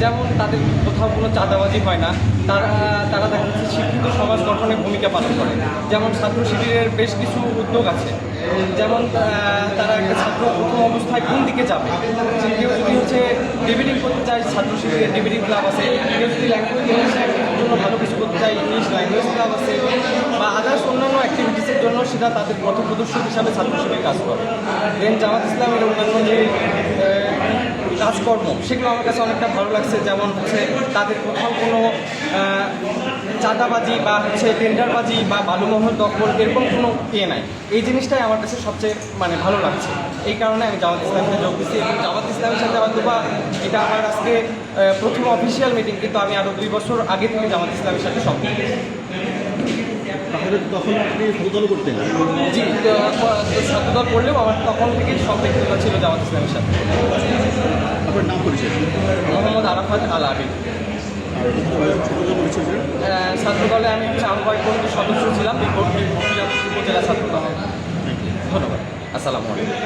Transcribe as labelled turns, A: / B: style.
A: যেমন তাদের কোথাও কোনো চাঁদাবাজি হয় না, তারা তারা দেখা যাচ্ছে শিক্ষিত সমাজ গঠনে ভূমিকা পালন করে। যেমন ছাত্র শিবিরের বেশ কিছু উদ্যোগ আছে। যেমন তারা একটা ছাত্র প্রথম অবস্থায় কোন দিকে যাবে? কেউ যদি হচ্ছে ডিবেটিং করতে চায়, ছাত্র শিবিরের ডিবেটিং ক্লাব আছে। কেউ যদি ল্যাঙ্গুয়েজ জন্য ভালো কিছু করতে চায় ইংলিশ ল্যাঙ্গুয়েজ ক্লাব আছে। বা আদার্স অন্যান্য অ্যাক্টিভিটিসের জন্য সেটা তাদের পথপ্রদর্শক হিসাবে ছাত্র শিবির কাজ করে। দেন জামাত ইসলামের অন্যান্য যে কাজকর্ম সেগুলো আমার কাছে অনেকটা ভালো লাগছে। যেমন হচ্ছে তাদের কোথাও কোনো চাঁদাবাজি বা হচ্ছে টেন্ডারবাজি বা বালুমহল দখল এরকম কোনো ইয়ে নাই। এই জিনিসটাই আমার কাছে সবচেয়ে মানে ভালো লাগছে। এই কারণে আমি জামাত ইসলামকে যোগ দিচ্ছি এবং জামাত ইসলামের সাথে হয়তো বা এটা আমার আজকে প্রথম অফিসিয়াল মিটিং কিন্তু আমি আরও দুই বছর আগে থেকে জামাত ইসলামের সাথে
B: সব তখন আপনি ফুটবল করতেন।
A: জি ছাত্রদল করলেও আমার তখন থেকেই সম্পৃক্ততা ছিল জামাত ইসলামের সাথে।
B: আপনার নাম পরিচয়?
A: মোহাম্মদ আরাফাত আল আবিদ।
B: ছাত্রকালে ছিলেন?
A: আহ, ছাত্রদলে আমি আহ্বায়ক কমিটির সদস্য ছিলাম। উপজেলা ছাত্রদল। ধন্যবাদ। আসসালামু আলাইকুম।